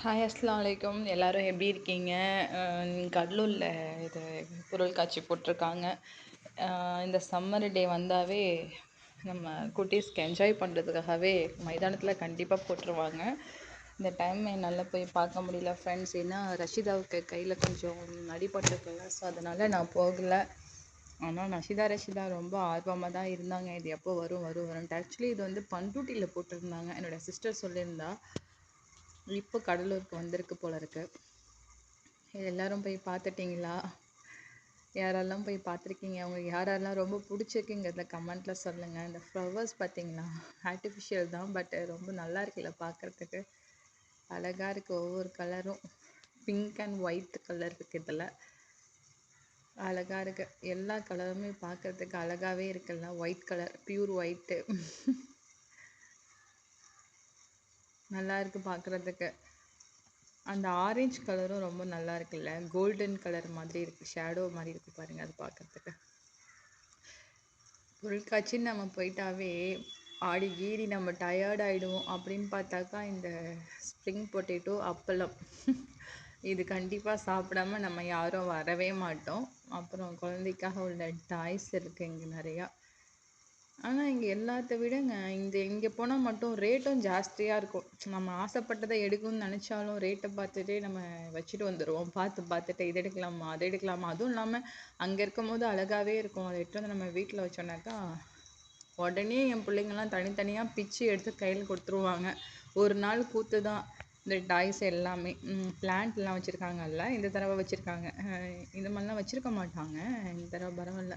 Hi அஸ்லாம் வலைக்கம் எல்லாரும் எப்படி இருக்கீங்க? கடலூரில் இது பொருள் காட்சி போட்டிருக்காங்க. இந்த சம்மர் டே வந்தாவே நம்ம குட்டீஸ்க்கு என்ஜாய் பண்ணுறதுக்காகவே மைதானத்தில் கண்டிப்பாக போட்டுருவாங்க. இந்த டைம் என்னால் போய் பார்க்க முடியல. ஃப்ரெண்ட்ஸ் ஏன்னா ரஷிதாவுக்கு கையில் கொஞ்சம் அடிபட்டிருக்குல்ல ஸோ அதனால் நான் போகலை. ஆனால் நஷிதா ரஷிதா ரொம்ப ஆர்வமாக தான் இருந்தாங்க. இது எப்போ வரும் வரும் வரும் ஆக்சுவலி இது வந்து பண்ருட்டியில் போட்டிருந்தாங்க. என்னோட சிஸ்டர் சொல்லியிருந்தா. இப்போ கடலூருக்கு வந்திருக்கு போல இருக்கு. இது எல்லாரும் போய் பார்த்துட்டீங்களா? யாரெல்லாம் போய் பார்த்துருக்கீங்க? அவங்க யாரெல்லாம் ரொம்ப பிடிச்சிருக்குங்கிறத கமெண்ட்ல சொல்லுங்கள் இந்த ஃப்ளவர்ஸ் பார்த்தீங்களா? ஆர்டிஃபிஷியல் தான் பட் ரொம்ப நல்லா இருக்குல்ல பார்க்கறதுக்கு. அழகாக இருக்குது ஒவ்வொரு கலரும் பிங்க் அண்ட் ஒயிட் கலர் இருக்குது இதில். அழகாக இருக்குது எல்லா கலருமே பார்க்கறதுக்கு அழகாகவே இருக்குல்ல. ஒயிட் கலர் பியூர் ஒயிட்டு நல்லா இருக்குது பார்க்குறதுக்கு. அந்த ஆரஞ்சு கலரும் ரொம்ப நல்லா இருக்குல்ல கோல்டன் கலர் மாதிரி இருக்குது ஷேடோ மாதிரி இருக்குது பாருங்கள் அது பார்க்கறதுக்கு. பொருட்காட்சின்னு நம்ம போயிட்டாவே ஆடி கீறி நம்ம டயர்ட் ஆகிடுவோம் அப்படின்னு பார்த்தாக்கா இந்த ஸ்ப்ரிங் பொட்டேட்டோ அப்பளம். இது கண்டிப்பாக சாப்பிடாம நம்ம யாரும் வரவே மாட்டோம். அப்புறம் குழந்தைக்காக உள்ள டாய்ஸ் இருக்குது இங்கே நிறையா. ஆனால் இங்கே எல்லாத்த விடங்க. இந்த இங்கே போனால் மட்டும் ரேட்டும் ஜாஸ்தியாக இருக்கும். நம்ம ஆசைப்பட்டதை எடுக்கணும்னு நினச்சாலும் ரேட்டை பார்த்துட்டே நம்ம வச்சுட்டு வந்துடுவோம் பார்த்து பார்த்துட்டு இது எடுக்கலாமா அது எடுக்கலாமா. அதுவும் இல்லாமல் அங்கே இருக்கும் போது அழகாகவே இருக்கும். அதை எடுத்து வந்து நம்ம வீட்டில் வச்சோம்னாக்கா உடனே என் பிள்ளைங்கள்லாம் தனித்தனியாக பிச்சு எடுத்து கையில் கொடுத்துருவாங்க. ஒரு நாள் கூத்து தான். இந்த டாய்ஸ் எல்லாமே. பிளான்ட்லாம் வச்சுருக்காங்கல்ல இந்த தடவை வச்சுருக்காங்க. இந்த மாதிரிலாம் வச்சுருக்க மாட்டாங்க. இந்த தடவை பரவாயில்ல.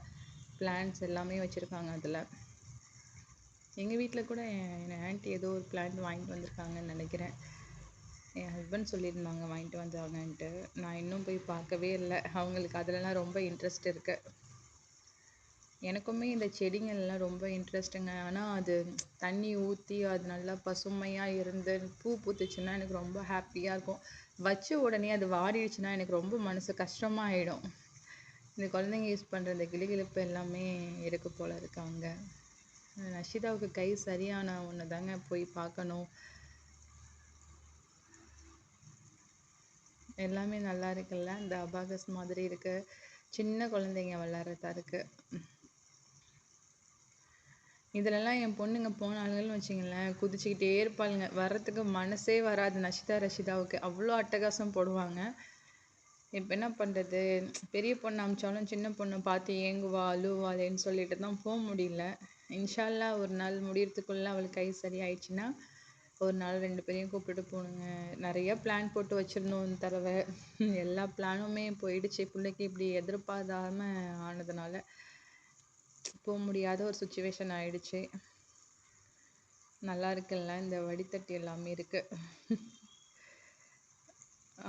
பிளான்ட்ஸ் எல்லாமே வச்சுருக்காங்க அதில். எங்கள் வீட்டில் கூட என் ஆன்ட்டி ஏதோ ஒரு பிளான்ட் வாங்கிட்டு வந்திருக்காங்கன்னு நினைக்கிறேன். என் ஹஸ்பண்ட் சொல்லியிருந்தாங்க வாங்கிட்டு வந்தாங்கன்ட்டு. நான் இன்னும் போய் பார்க்கவே இல்லை. அவங்களுக்கு அதுலலாம் ரொம்ப இன்ட்ரெஸ்ட் இருக்கு. எனக்குமே இந்த செடிங்கள்லாம் ரொம்ப இன்ட்ரெஸ்ட்டுங்க ஆனால் அது தண்ணி ஊற்றி அது நல்லா பசுமையாக இருந்து பூ பூத்துச்சுன்னா எனக்கு ரொம்ப ஹாப்பியாக இருக்கும். வச்ச உடனே அது வாடிடுச்சுன்னா எனக்கு ரொம்ப மனசு கஷ்டமாக ஆகிடும் இந்த குழந்தைங்க யூஸ் பண்ணுற இந்த கிளிகிழப்பு எல்லாமே இருக்கு போல இருக்காங்க நஷிதாவுக்கு கை சரியான ஒன்று தாங்க போய் பார்க்கணும். எல்லாமே நல்லா இருக்குல்ல? இந்த அபாகஸ் மாதிரி இருக்கு. சின்ன குழந்தைங்க விளையாடுறதா இருக்கு. இதுலலாம் என் பொண்ணுங்க போனாலுங்கன்னு வச்சிங்களேன் குதிச்சுக்கிட்டே இருப்பாளுங்க. வர்றதுக்கு மனசே வராது நஷிதா ரஷிதாவுக்கு. அவ்வளோ அட்டகாசம் போடுவாங்க. இப்போ என்ன பண்ணுறது பெரிய பொண்ணு அமிச்சாலும் சின்ன பொண்ணை பார்த்து ஏங்குவா அழுவாளேன்னு சொல்லிட்டு தான் போக முடியல. இன்ஷால்லா ஒரு நாள் முடியறதுக்குள்ளே அவளுக்கு கை சரியாயிடுச்சுன்னா ஒரு நாள் ரெண்டு பேரையும் கூப்பிட்டுட்டு போகணுங்க நிறைய பிளான் போட்டு வச்சிருந்தோம் இந்த தடவை. எல்லா பிளானுமே போயிடுச்சு. பிள்ளைக்கு இப்படி எதிர்பார்க்காம ஆனதுனால போக முடியாத ஒரு சுச்சுவேஷன் ஆயிடுச்சு. நல்லா இருக்குல்ல? இந்த வடித்தட்டி எல்லாமே இருக்கு.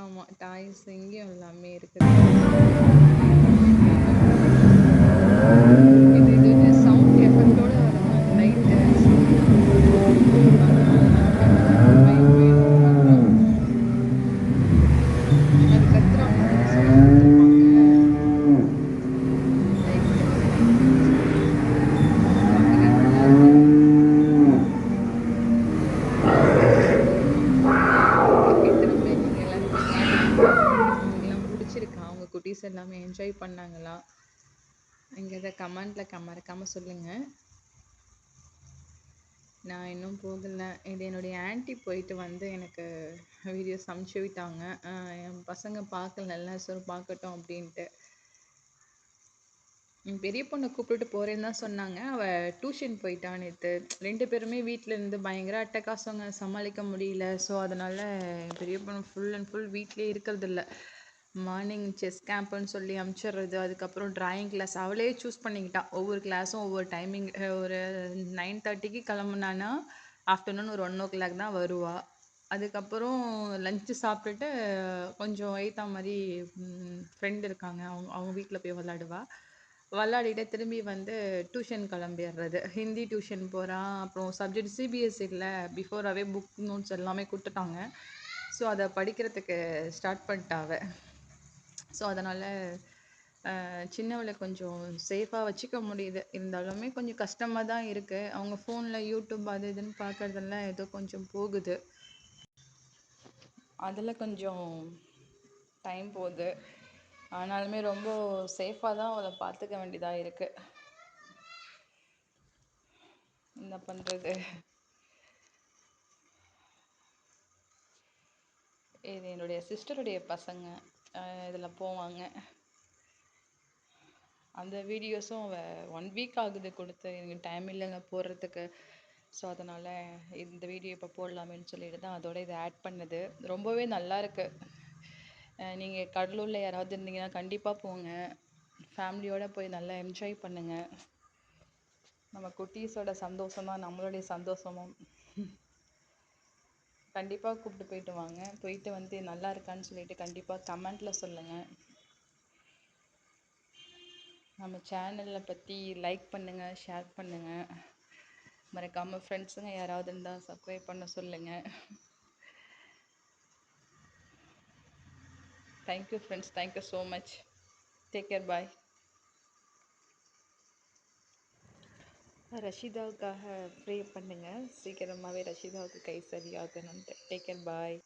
ஆமாம் டாய்ஸ் இங்கேயும் எல்லாமே இருக்குது இது இது இது சவுண்ட் எஃபெக்டோட வரும் லைட்டு அது கத்துறாங்க திரும்ப நீங்க எல்லாரும் போய் பாருங்க. உங்களுக்கெல்லாம் பிடிச்சிருக்கா உங்க குட்டீஸ் எல்லாமே என்ஜாய் பண்ணாங்களா? எங்கேயாவது கமெண்டில் மறக்காமல் சொல்லுங்கள் நான் இன்னும் போகலை. இது என்னுடைய ஆன்ட்டி போயிட்டு வந்து எனக்கு வீடியோஸ் அமுச்சு விட்டாங்க. என் பசங்க பார்க்கலல்ல சரி பார்க்கட்டும் அப்படின்ட்டு. என் பெரிய பொண்ணை கூப்பிட்டுட்டு போகிறேன்னு தான் சொன்னாங்க. அவள் டியூஷன் போயிட்டான் நேற்று ரெண்டு பேருமே வீட்டில் இருந்து பயங்கர அட்டகாசங்க. சமாளிக்க முடியல. ஸோ அதனால் பெரிய பொண்ணு ஃபுல் அண்ட் ஃபுல் வீட்டிலே இருக்கிறதில்ல மார்னிங் செஸ் கேம்ப்னு சொல்லி அமுச்சிடுறது அதுக்கப்புறம் ட்ராயிங் கிளாஸ் அவளே சூஸ் பண்ணிக்கிட்டா. ஒவ்வொரு கிளாஸும் ஒவ்வொரு டைமிங் ஒரு நைன் தேர்ட்டிக்கு கிளம்புனானா ஆஃப்டர்நூன் ஒரு ஒன் ஓ கிளாக் தான் வருவாள் அதுக்கப்புறம் லஞ்சு சாப்பிட்டுட்டு கொஞ்சம் எய்த்தா மாதிரி ஃப்ரெண்டு இருக்காங்க. அவங்க அவங்க வீட்டில் போய் விளாடுவா. விளாடிட்டு திரும்பி வந்து டியூஷன் கிளம்பிடுறது ஹிந்தி டியூஷன் போகிறான் அப்புறம் சப்ஜெக்ட் சிபிஎஸ்சி இல்லை. பிஃபோராகவே புக் நோட்ஸ் எல்லாமே கொடுத்துட்டாங்க. ஸோ அதை படிக்கிறதுக்கு ஸ்டார்ட் பண்ணிட்டாவ. ஸோ அதனால் சின்னவளை கொஞ்சம் சேஃபாக வச்சுக்க முடியுது. இருந்தாலுமே கொஞ்சம் கஷ்டமாக தான் இருக்குது அவங்க ஃபோனில் யூடியூப் அது இதுன்னு பார்க்குறதெல்லாம் ஏதோ கொஞ்சம் போகுது. அதில் கொஞ்சம் டைம் போகுது. ஆனாலுமே ரொம்ப சேஃபாக தான் அவளை பார்த்துக்க வேண்டியதாக இருக்குது என்ன பண்ணுறது இது என்னுடைய சிஸ்டருடைய பசங்க. இதில் போவாங்க. அந்த வீடியோஸும் அவள் ஒன் வீக் ஆகுது கொடுத்து. எனக்கு டைம் இல்லைங்க போடுறதுக்கு. ஸோ அதனால் இந்த வீடியோ இப்போ போடலாமேன்னு சொல்லிட்டு தான் அதோட இதை ஆட் பண்ணது. ரொம்பவே நல்லா இருக்குது நீங்கள் கடலூரில் யாராவது இருந்தீங்கன்னா கண்டிப்பாக போங்க. ஃபேமிலியோடு போய் நல்லா என்ஜாய் பண்ணுங்கள் நம்ம குட்டீஸோட சந்தோஷம் தான் நம்மளுடைய சந்தோஷமும். கண்டிப்பாக கூப்பிட்டு போயிட்டு வாங்க. போயிட்டு வந்து நல்லா இருக்கான்னு சொல்லிட்டு கண்டிப்பாக கமெண்ட்டில் சொல்லுங்கள் நம்ம சேனலை பற்றி லைக் பண்ணுங்கள் ஷேர் பண்ணுங்கள் மறக்காமல் ஃப்ரெண்ட்ஸுங்க யாராவது இருந்தால் சப்ஸ்கிரைப் பண்ண சொல்லுங்கள் thank you friends thank you so much take care bye ரஷிதாவுக்காக pray பண்ணுங்கள் சீக்கிரமாகவே ரஷிதாவுக்கு கை சரியாகணுன்ட்டு டேக் கேர் பாய்